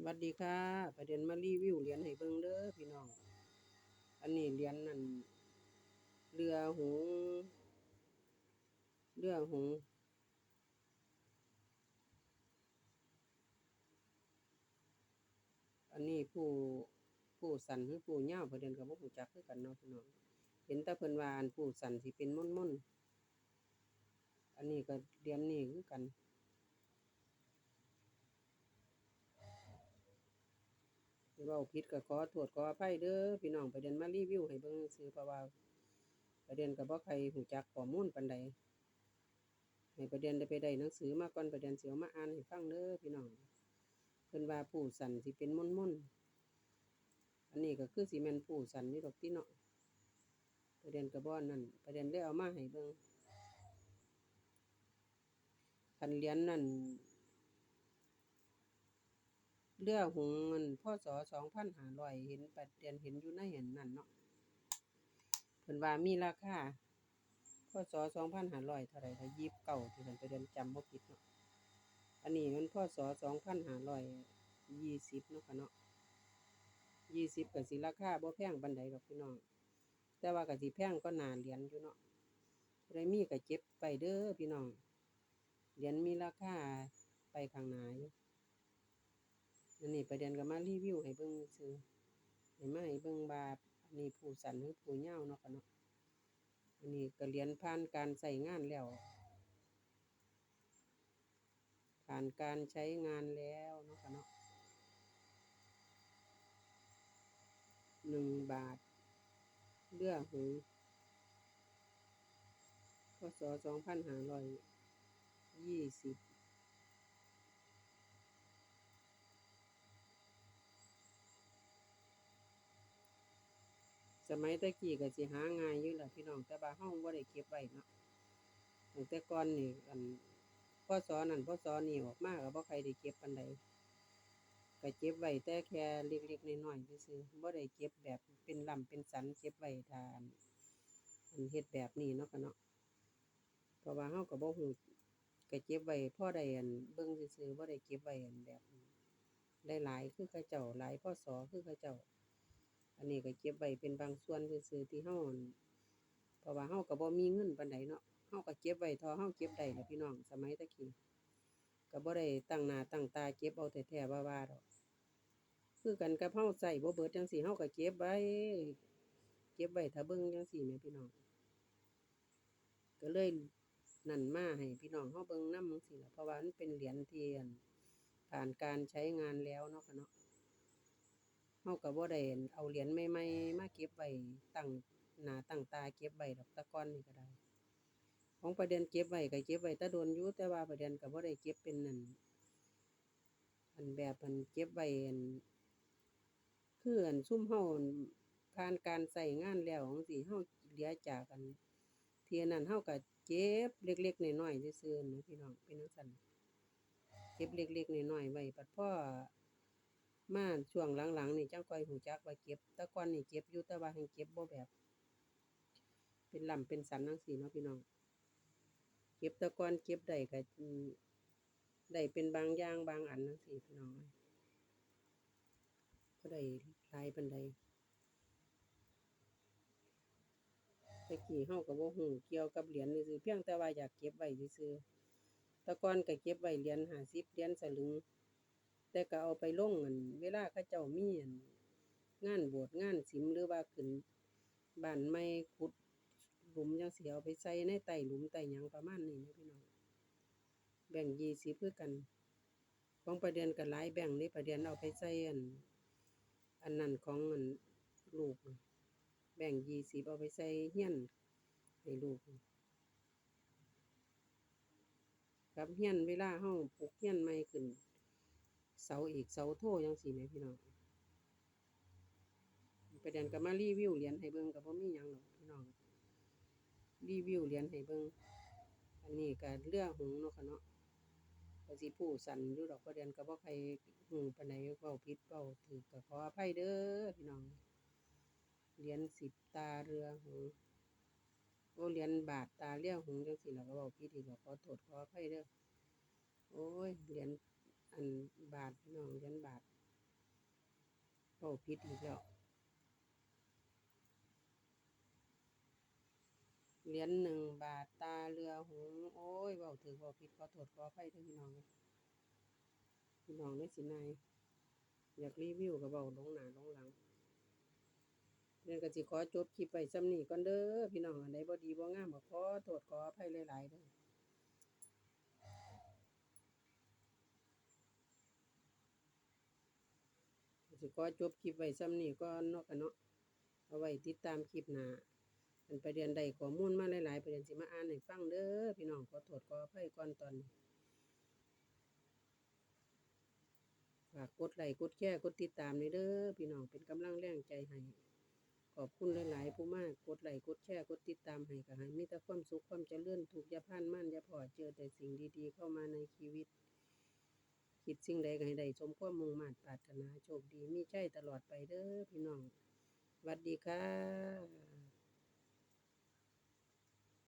สวัสดีค่ะ ประเด็นมารีวิวเหรียญให้เบิ่งเด้อพี่น้อง อันนี้เหรียญนั่นเรือหงเรือหงอันนี้ผู้ผู้สันหรือผู้ยาวประเด็นก็บ่ฮู้จักคือกันเนาะพี่น้องเห็นแต่เพิ่นว่าอันผู้สันสิเป็นม่นๆอันนี้ก็เหรียญนี้คือกัน เว้าผิดก็ขอโทษขออภัยเด้อพี่น้องประเด็นมารีวิวให้เบิ่งซื่อเพราะว่าประเด็นก็บ่ใครฮู้จักข้อมูลปานใดให้ประเด็นได้ไปได้หนังสือมาก่อนประเด็นเสิเอามาอ่านให้ฟังเด้อพี่น้องเพิ่นว่าผู้สันสิเป็นม่นๆอันนี้ก็คือสิแม่นผู้สันนี่ดอกติเนาะประเด็นก็บ่นั่นประเด็นเลยเอามาให้เบิ่งคันเหรียญนั่น เรือหงมันพ่อส์มันพศ2500เห็นประเด็นเห็นอยู่ในอันนั้นเนาะเพิ่นว่ามีราคาพศ2500เท่าใดก็29ที่เพิ่นปเด็นจำบ่ผิดเนาะอันนี้มันพศ2520เนาะค่ะเนาะ20ก็สิราคาบ่แพงปานใดดอกพี่น้องแต่ว่าก็สิแพงกว่านเหรียญอยู่เนาะผู้ใดมีก็เก็บไปเด้อพี่น้องเหรียญมีราคาไปข้างหน้าอยู่ อันนี้ประเด็นก็มารีวิวให้เบิ่งซื่อให้มาให้เบิ่งว่าอันนี้ผู้สันหรือผู้ยาเนาะค่ะเนาะอันนี้ก็เรียญผ่านการใช้งานแล้ว ผ่านการใช้งานแล้วเนาะค่ะเนาะหนึ่งบาทเรือหงส์พศสองพันห้าร้อยยี่สิบ สมัยตะกี้ก็สิหาง่ายอยู่ล่ะพี่น้องแต่ว่าเฮาบ่ได้เก็บไว้เนาะตั้งแต่ก่อนนี่อันพศนั้นพศนี้ออกมาก็บ่ใครได้เก็บปานใดก็เก็บไว้แต่แค่เล็กๆน้อยๆซื่อๆบ่ได้เก็บแบบเป็นลำเป็นสันเก็บไว้ถ้านอันเฮ็ดแบบนี้เนาะค่ะเนาะเพราะว่าเฮาก็บ่ฮู้ก็เก็บไว้พอได้อันเบิ่งซื่อๆบ่ได้เก็บไว้อันแบบหลายๆคือเขาเจ้าหลายพศคือเขาเจ้า อันนี้ก็เก็บไว้เป็นบางส่วนซื่อที่เฮาอั่นเพราะว่าเฮาก็บ่มีเงินปานใดเนาะเฮาก็เก็บไว้ท่าเฮาเก็บได้แหละพี่น้องสมัยตะกี้ก็บ่ได้ตั้งหน้าตั้งตาเก็บเอาแท้ๆว่าๆดอกคือกันกับเฮาใช้บ่เบิดจังซี่เฮาก็เก็บไว้ เก็บไว้ถ้าเบิ่งจังซี่แหมพี่น้อง ก็เลยนั่นมาให้พี่น้องเฮาเบิ่งนำจังซี่ล่ะเพราะว่ามันเป็นเหรียญที่อั่นผ่านการใช้งานแล้วเนาะค่ะเนาะ เฮาก็บ่ได้เอาเหรียญใหม่ๆมาเก็บไว้ตั้งหน้าตั้งตาเก็บไว้ดอกต่ก่อนนี่ก็ได้ ของประเด็นเก็บไว้ก็เก็บไว้ต่โดนอยู่แต่ว่าประเด็นก็บ่ได้เก็บเป็นนั่นอันแบบอันเก็บไว้อันคืออันซุมเฮาผ่านการใช้งานแล้วจังซี้เฮาเหลือจากอันเที่อันนั้นเฮาก็เก็บเล็กๆน้อยๆซื่อๆนะพี่น้องเป็นจังซั้นเก็บเล็กๆน้อยๆไว้บัดพ่อ มาช่วงหลังๆนี่จังค่อยรู้จักว่าเก็บต่ก่อนนี่เก็บอยู่แต่ว่าหั้นเก็บบ่แบบ เป็นลำเป็นสันจั่งซี้เนาะพี่น้อง เก็บต่ก่อนเก็บได้ก็ได้เป็นบางอย่างบางอันจังซี้พี่น้องเอ้ยบ่ได้ลายปานใดต่กี้เฮาก็บ่รู้เกี่ยวกับเหรียญซื่อเพียงแต่ว่าอยากเก็บไว้ซื่อต่ก่อนก็เก็บไว้เหรียญ50เหรียญสลึง แต่ก็เอาไปลงอั่นเวลาเขาเจ้ามีอันงานบวชงานศิลหรือว่าขึ้นบ้านใหม่ขุดหลุมจั่งซี้เอาไปใส่ในใต้หลุมใต้หยังประมาณนี้แหมพี่น้อง แบ่งก์20คือกัน ของประเด็นก็หลายแบ่งก์เดะประเด็นเอาไปใส่อันอันนั้นของอันลูกน่ะแบงก์20เอาไปใส่เรือนให้ลูกกับเรือนเวลาเราปลูกเรือนใหม่ขึ้น เสาเอกเสาโทจั่งซี้แหมพี่น้องประเด็นก็มารีวิวเหรียญให้เบิ่งก็บ่มีหยังดอกพี่น้องรีวิวเหรียญให้เบิ่งอันนี้ก็เรือกหงเนาะค่ะเนาะก็สิผู้สันอยู่ดอกประเด็นก็บ่ค่อยรู้ปานใดเว้าผิดเว้าถูกก็ขออภัยเด้อพี่น้องเหรียญ10ตาเรือหงโอเหรียญบาทตาเรือหงจังซี่ล่ะก็เว้าผิดอีกก็ขอโทษขออภัยเด้อโอ้ยเหรียญ อันบาทพี่น้องเหรียญบาทเว้าผิดอีกแล้วเหรียญหนึ่งบาทตาเรือหงโอ้ยเว้าถือเว้าผิดขอโทษขออภัยเด้พี่น้องพี่น้องในสินายอยากรีวิวก็เว้าลงหน้าลงหลังเรื่องกสิขอจบคลิปไปซ้ำนี้ก่อนเด้อพี่น้องอันใดบ่ดีบ่งามก็ขอโทษขออภัยหลายๆเด้อ สิขอจบคลิปไว้ซ้ำนี้ก่อนเนาะกันเนาะเอาไว้ติดตามคลิปหน้าอันประเด็นใดข้อมูลมาหลายๆประเด็นสิมาอ่านให้ฟังเด้อพี่น้องขอโทษขออภัยก่อนตอนนี้ฝากกดไลค์กดแชร์กดติดตามนี่เด้อพี่น้องเป็นกำลังแรงใจให้ขอบคุณหลาย ๆ ผู้มากกดไลค์กดแชร์กดติดตามให้ก็ให้มีแต่ความสุขความเจริญถูกย่าพลานมั่นย่าพอเจอแต่สิ่งดีๆ เข้ามาในชีวิต คิดสิ่งใดก็ให้ได้สมความมุ่งมั่นปรารถนาโชคดีมีใจตลอดไปเด้อพี่น้องสวัสดีค่ะ